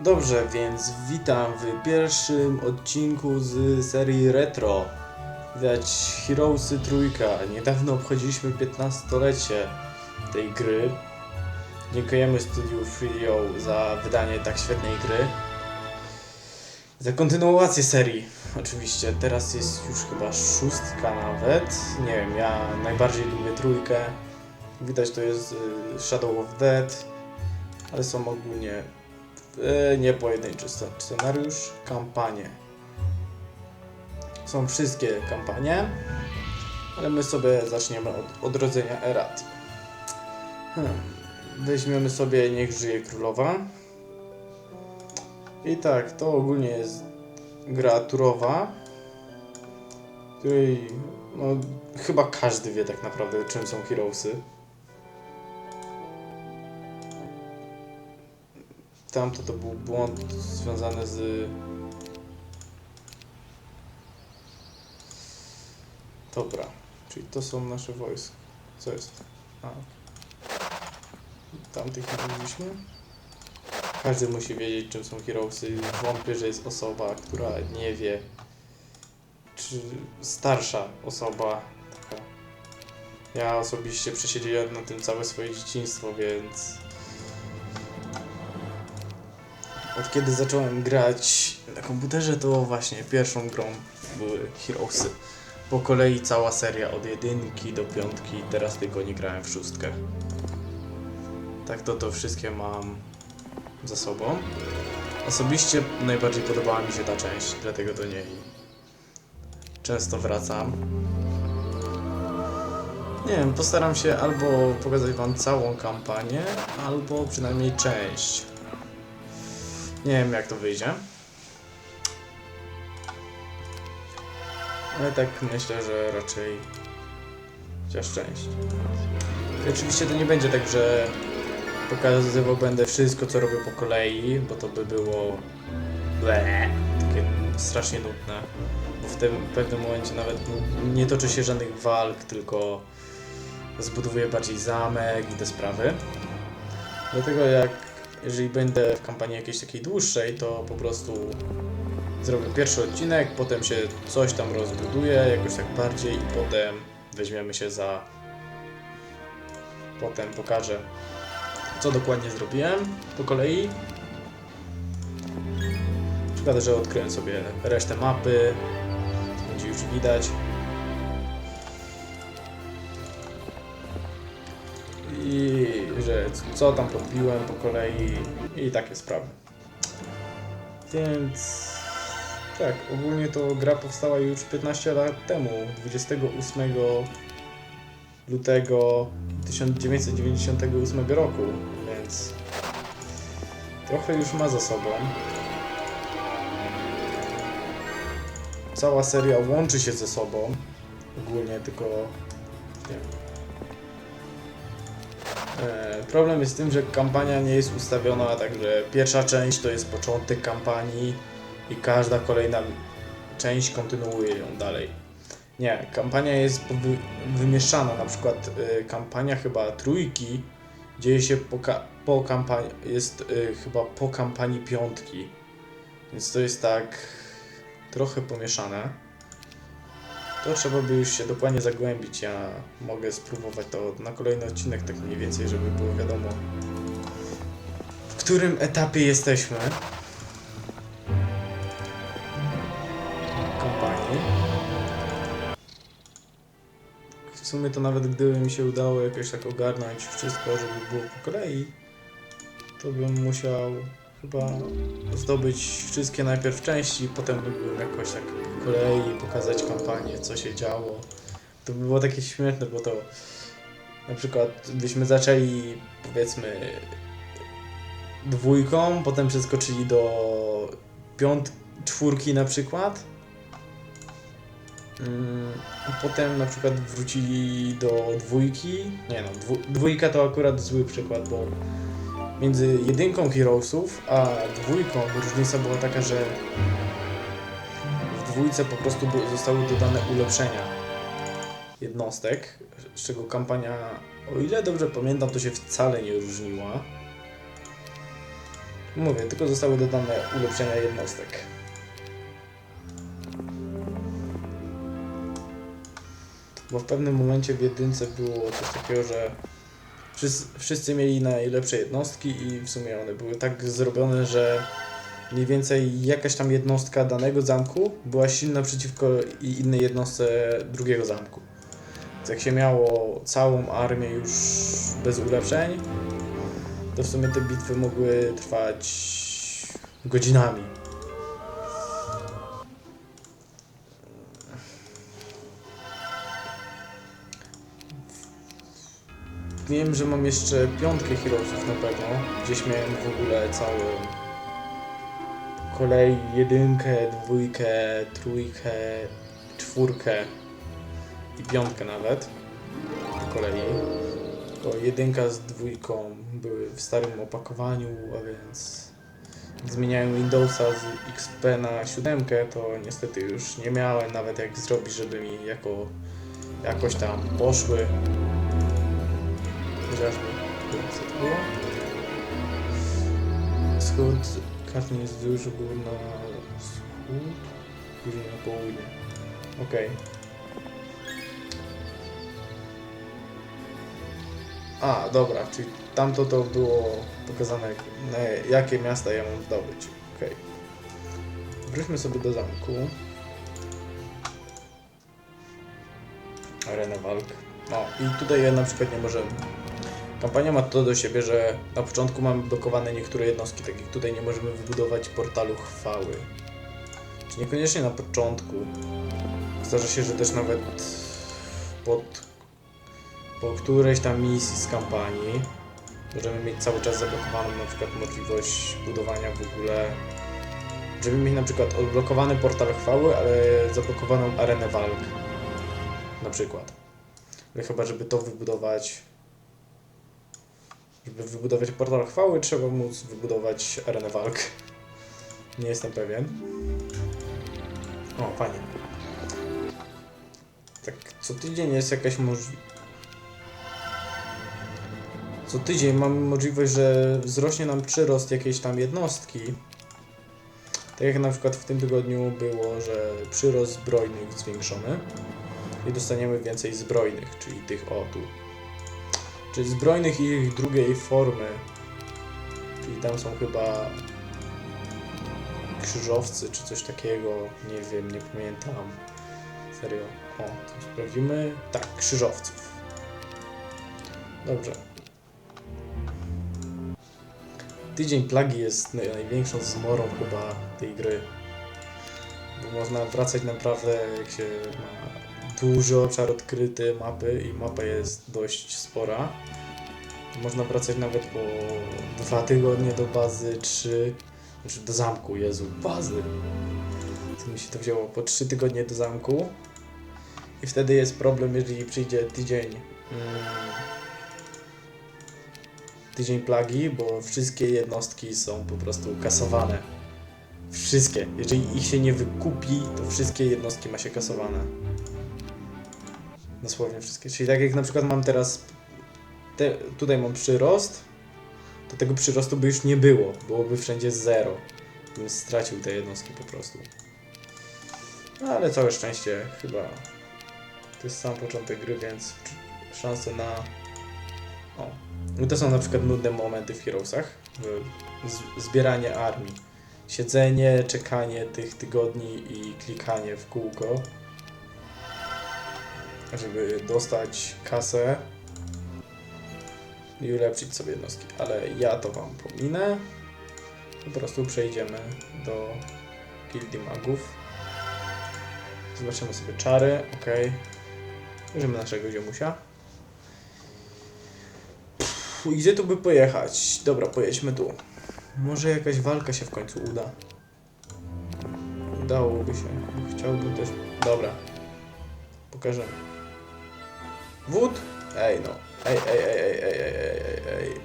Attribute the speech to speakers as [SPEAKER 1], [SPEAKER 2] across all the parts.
[SPEAKER 1] Dobrze, więc witam w pierwszym odcinku z serii Retro. Widać Heroesy Trójka. Niedawno obchodziliśmy 15-lecie tej gry. Dziękujemy studiu Free za wydanie tak świetnej gry. Za kontynuację serii. Oczywiście, teraz jest już chyba szóstka nawet. Nie wiem, ja najbardziej lubię trójkę. Widać to jest y, Shadow of Dead, ale są ogólnie nie pojedynczy sce- scenariusz, kampanie. Są wszystkie kampanie, ale my sobie zaczniemy od odrodzenia Erat. Hmm. Weźmiemy sobie Niech żyje królowa. I tak, to ogólnie jest gra turowa, której no, chyba każdy wie tak naprawdę czym są Heroesy. Tamto to był błąd związany z... Dobra, czyli to są nasze wojska. Co jest? A. Tamtych nie widzieliśmy? Każdy musi wiedzieć czym są Heroesy. Wątpię, że jest osoba, która nie wie. Czy starsza osoba. Ja osobiście przesiedziałem na tym całe swoje dzieciństwo, więc od kiedy zacząłem grać na komputerze, to właśnie pierwszą grą były Heroesy. Po kolei cała seria od jedynki do piątki, teraz tylko nie grałem w szóstkę. Tak to to wszystkie mam za sobą. Osobiście najbardziej podobała mi się ta część, dlatego do niej często wracam. Nie wiem, postaram się albo pokazać wam całą kampanię, albo przynajmniej część. Nie wiem jak to wyjdzie. Ale tak myślę, że raczej chociaż część. I oczywiście to nie będzie tak, że pokazywał będę wszystko co robię po kolei, bo to by było ble, takie strasznie nudne. Bo w tym pewnym momencie nawet nie toczy się żadnych walk, tylko zbudowuję bardziej zamek i te sprawy. Dlatego jak jeżeli będę w kampanii jakiejś takiej dłuższej, to po prostu zrobię pierwszy odcinek, potem się coś tam rozbuduje jakoś tak bardziej i potem weźmiemy się za... Potem pokażę, co dokładnie zrobiłem po kolei. Przykład, że odkryłem sobie resztę mapy, będzie już widać. i co tam podbiłem po kolei i takie sprawy. Więc tak, ogólnie to gra powstała już 15 lat temu, 28 lutego 1998 roku, więc trochę już ma za sobą. Cała seria łączy się ze sobą, ogólnie tylko nie wiem, Problem jest w tym, że kampania nie jest ustawiona tak, że pierwsza część to jest początek kampanii i każda kolejna część kontynuuje ją dalej. Nie, kampania jest wy, wymieszana, na przykład y, kampania chyba trójki dzieje się po, ka- po kampanii, jest y, chyba po kampanii piątki, więc to jest tak trochę pomieszane. To trzeba by już się dokładnie zagłębić. Ja mogę spróbować to na kolejny odcinek, tak mniej więcej, żeby było wiadomo, w którym etapie jesteśmy kampanii. W sumie to nawet gdyby mi się udało jakoś tak ogarnąć wszystko, żeby było po kolei, to bym musiał chyba zdobyć wszystkie najpierw części, potem bym jakoś tak kolei pokazać kampanię, co się działo. To by było takie śmieszne, bo to na przykład byśmy zaczęli powiedzmy dwójką, potem przeskoczyli do piąt, czwórki na przykład. Mm, Potem na przykład wrócili do dwójki. Nie no, dwójka to akurat zły przykład, bo między jedynką Heroesów a dwójką różnica była taka, że dwójce po prostu zostały dodane ulepszenia jednostek, z czego kampania, o ile dobrze pamiętam, to się wcale nie różniła. Mówię, tylko zostały dodane ulepszenia jednostek. Bo w pewnym momencie w jedynce było coś takiego, że wszyscy, wszyscy mieli najlepsze jednostki i w sumie one były tak zrobione, że mniej więcej jakaś tam jednostka danego zamku była silna przeciwko innej jednostce drugiego zamku. Więc jak się miało całą armię już bez ulepszeń, to w sumie te bitwy mogły trwać godzinami. Wiem, że mam jeszcze piątkę Heroesów na pewno. Gdzieś miałem w ogóle cały kolej jedynkę, dwójkę, trójkę, czwórkę i piątkę nawet po kolei. Tylko jedynka z dwójką były w starym opakowaniu, a więc jak zmieniałem Windowsa z XP na siódemkę, to niestety już nie miałem nawet jak zrobić, żeby mi jako, jakoś tam poszły. Chociażby, co to było? Wschód, karton jest duży, był na wschód, później na południe. Okej. A, dobra, czyli tamto to było pokazane, jakie miasta ja mam zdobyć. Okej. Wróćmy sobie do zamku. Arena walk. O, i tutaj ja na przykład nie możemy. Kampania ma to do siebie, że na początku mamy blokowane niektóre jednostki, tak jak tutaj nie możemy wybudować portalu chwały. Czy niekoniecznie na początku. Zdarza się, że też nawet pod po którejś tam misji z kampanii możemy mieć cały czas zablokowaną na przykład możliwość budowania w ogóle żeby mieć na przykład odblokowany portal chwały, ale zablokowaną arenę walk na przykład. Ale chyba, żeby to wybudować żeby wybudować portal chwały, trzeba móc wybudować arenę walk. Nie jestem pewien. O, fajnie. Tak, co tydzień jest jakaś możliwość. Co tydzień mamy możliwość, że wzrośnie nam przyrost jakiejś tam jednostki. Tak jak na przykład w tym tygodniu było, że przyrost zbrojnych zwiększony i dostaniemy więcej zbrojnych, czyli tych o tu. Czyli zbrojnych i ich drugiej formy. Czyli tam są chyba krzyżowcy czy coś takiego. Nie wiem, nie pamiętam. Serio. O, to sprawdzimy. Tak, krzyżowców. Dobrze. Tydzień plagi jest naj- największą zmorą chyba tej gry. Bo można wracać naprawdę, jak się ma duży obszar odkryty mapy i mapa jest dość spora. To można wracać nawet po dwa tygodnie do bazy, trzy, znaczy do zamku, Jezu, bazy. Co mi się to wzięło? Po trzy tygodnie do zamku. I wtedy jest problem, jeżeli przyjdzie tydzień. Mm, tydzień plagi, bo wszystkie jednostki są po prostu kasowane. Wszystkie. Jeżeli ich się nie wykupi, to wszystkie jednostki ma się kasowane. Dosłownie wszystkie. Czyli tak jak na przykład mam teraz. Te, tutaj mam przyrost, to tego przyrostu by już nie było. Byłoby wszędzie zero. Bym stracił te jednostki po prostu. No, ale całe szczęście chyba. To jest sam początek gry, więc szanse na. O, no to są na przykład nudne momenty w Heroesach. Zbieranie armii. Siedzenie, czekanie tych tygodni i klikanie w kółko. Żeby dostać kasę i ulepszyć sobie jednostki. Ale ja to wam pominę. Po prostu przejdziemy do Gildii Magów. Zobaczymy sobie czary, ok. Bierzemy naszego ziomusia. Pff, Gdzie tu by pojechać? Dobra, pojedźmy tu. Może jakaś walka się w końcu uda. Udałoby się. Chciałbym też... Dobra. Pokażemy. Wód? Ej no. Ej, ej, ej, ej, ej, ej, ej, ej,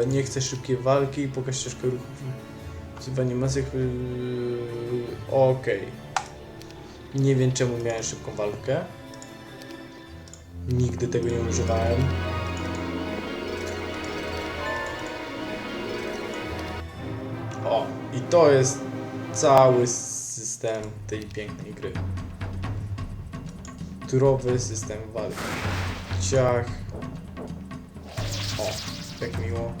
[SPEAKER 1] ej. Nie chcę szybkiej walki, pokaż ścieżkę ruchu. Wzywanie masek... Yy... Okej. Nie wiem czemu miałem szybką walkę. Nigdy tego nie używałem. O, i to jest cały system tej pięknej gry. Turowy system walki. Ciach. O, jak miło.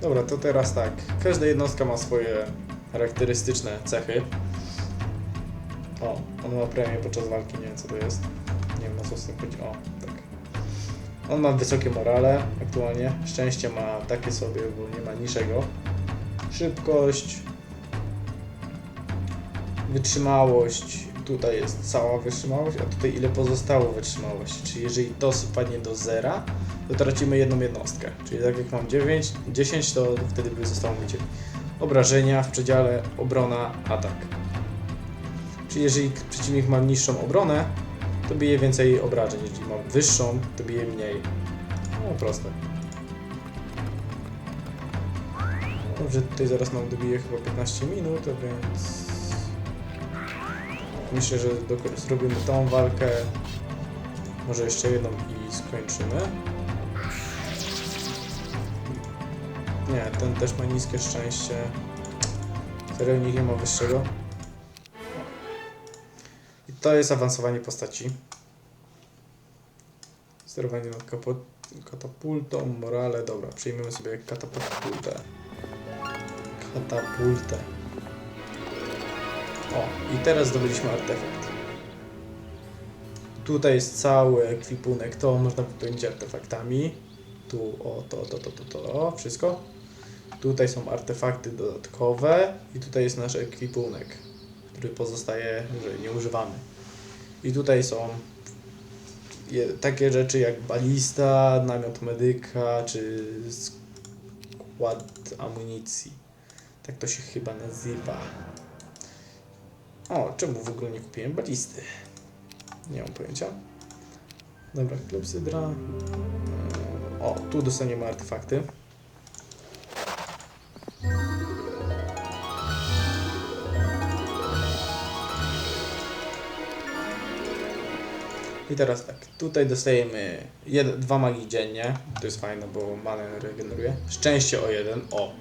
[SPEAKER 1] Dobra, to teraz tak. Każda jednostka ma swoje charakterystyczne cechy. O, on ma premię podczas walki, nie wiem co to jest. Nie wiem o co z tym chodzi. O, tak. On ma wysokie morale aktualnie. Szczęście ma takie sobie, bo nie ma niczego. Szybkość. Wytrzymałość. Tutaj jest cała wytrzymałość, a tutaj ile pozostało wytrzymałości. Czyli jeżeli to spadnie do zera, to tracimy jedną jednostkę. Czyli tak jak mam 9, 10, to wtedy by zostało mi 9. Obrażenia w przedziale, obrona, atak. Czyli jeżeli przeciwnik ma niższą obronę, to bije więcej obrażeń. Jeżeli ma wyższą, to bije mniej. No proste. Dobrze, tutaj zaraz nam dobije chyba 15 minut, a więc myślę, że zrobimy tą walkę, może jeszcze jedną i skończymy. Nie, ten też ma niskie szczęście. Serio, nikt nie ma wyższego. I to jest awansowanie postaci. Sterowanie nad katapultą, morale, dobra, przyjmiemy sobie katapultę. Katapultę. O, i teraz zdobyliśmy artefakt. Tutaj jest cały ekwipunek, to można wypełnić artefaktami. Tu, o, to, to, to, to, to, wszystko. Tutaj są artefakty dodatkowe i tutaj jest nasz ekwipunek, który pozostaje, że nie używamy. I tutaj są takie rzeczy jak balista, namiot medyka, czy skład amunicji. Tak to się chyba nazywa. O, czemu w ogóle nie kupiłem balisty? Nie mam pojęcia. Dobra, klepsydra. O, tu dostaniemy artefakty. I teraz tak, tutaj dostajemy jed, dwa magii dziennie, to jest fajne, bo manę regeneruje. Szczęście o jeden, o.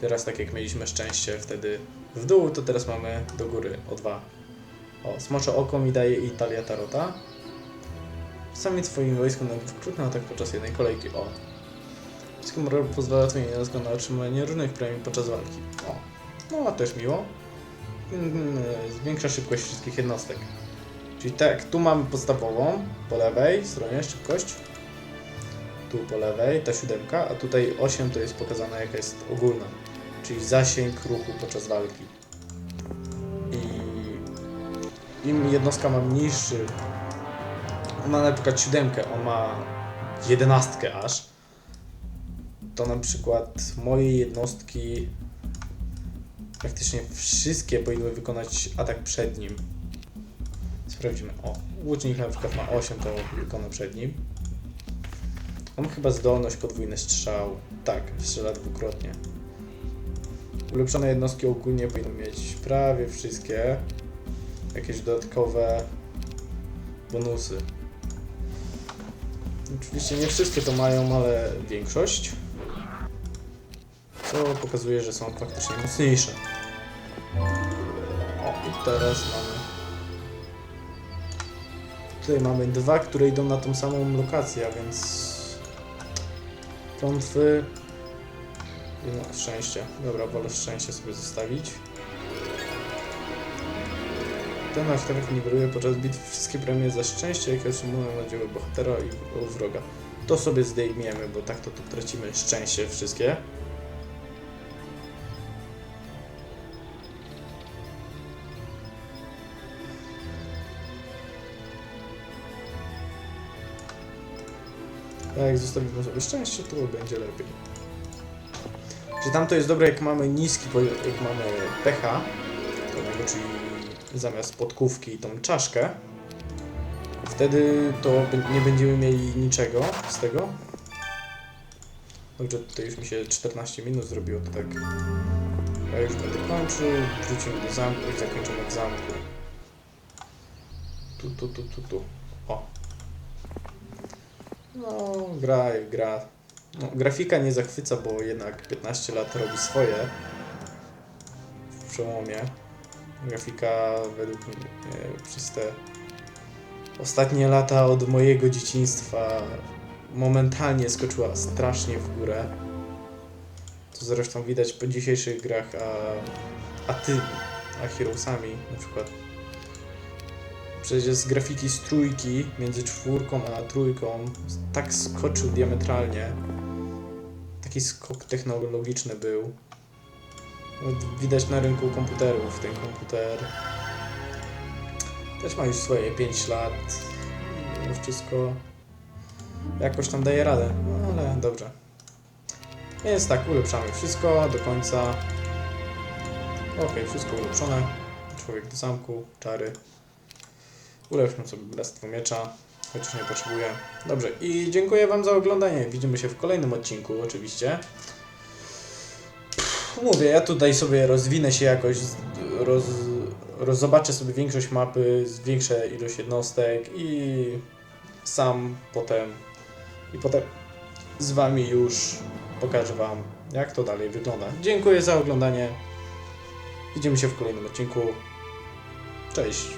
[SPEAKER 1] Teraz tak jak mieliśmy szczęście wtedy w dół, to teraz mamy do góry o dwa. O, smocze oko mi daje i talia tarota. Sami swoim wojsku na wkrutny atak podczas jednej kolejki, o. Wszystko moral pozwala twoim jednostkom na otrzymanie różnych premii podczas walki. O, no też miło. Mm, Zwiększa szybkość wszystkich jednostek. Czyli tak, tu mamy podstawową, po lewej stronie szybkość. Tu po lewej, ta siódemka, a tutaj 8 to jest pokazana jaka jest ogólna. Czyli zasięg ruchu podczas walki. I im jednostka ma mniejszy, ma na przykład siódemkę, on ma jedenastkę aż, to na przykład moje jednostki praktycznie wszystkie powinny wykonać atak przed nim. Sprawdzimy. O, łucznik na przykład ma 8, to wykona przed nim. On chyba zdolność podwójny strzał. Tak, strzela dwukrotnie. Ulepszone jednostki ogólnie powinny mieć prawie wszystkie jakieś dodatkowe bonusy. Oczywiście nie wszystkie to mają, ale większość. Co pokazuje, że są faktycznie mocniejsze. O, i teraz mamy Tutaj mamy dwa, które idą na tą samą lokację, a więc klątwy no, szczęście. Dobra, wolę szczęście sobie zostawić. Ten artefakt niweluje podczas bitw wszystkie premie za szczęście, jakie otrzymują na dzieło bohatera i wroga. To sobie zdejmiemy, bo tak to tu tracimy szczęście wszystkie. A jak zostawimy sobie szczęście, to będzie lepiej. Czy tam to jest dobre, jak mamy niski, jak mamy pH, czyli zamiast podkówki tą czaszkę, wtedy to nie będziemy mieli niczego z tego. Dobrze, tutaj już mi się 14 minut zrobiło, to tak. Ja już będę kończył, wrócimy do zamku i zakończymy w zamku. Tu, tu, tu, tu, tu. O. No, gra jak gra. No, grafika nie zachwyca, bo jednak 15 lat robi swoje w przełomie. Grafika według mnie przez te ostatnie lata od mojego dzieciństwa momentalnie skoczyła strasznie w górę. To zresztą widać po dzisiejszych grach, a, a ty, a Heroesami na przykład. Przecież z grafiki z trójki między czwórką a trójką tak skoczył diametralnie. Taki skok technologiczny był. No, Widać na rynku komputerów. Ten komputer też ma już swoje 5 lat. wszystko jakoś tam daje radę. No ale dobrze. Więc tak, ulepszamy wszystko do końca. Okej, wszystko ulepszone. Człowiek do zamku, czary. Ulepszmy sobie Bractwo Miecza, chociaż nie potrzebuję. Dobrze, i dziękuję Wam za oglądanie. Widzimy się w kolejnym odcinku, oczywiście. Pff, Mówię, ja tutaj sobie rozwinę się jakoś, roz, roz, zobaczę sobie większość mapy, zwiększę ilość jednostek i sam potem i potem z Wami już pokażę Wam, jak to dalej wygląda. Dziękuję za oglądanie. Widzimy się w kolejnym odcinku. Cześć.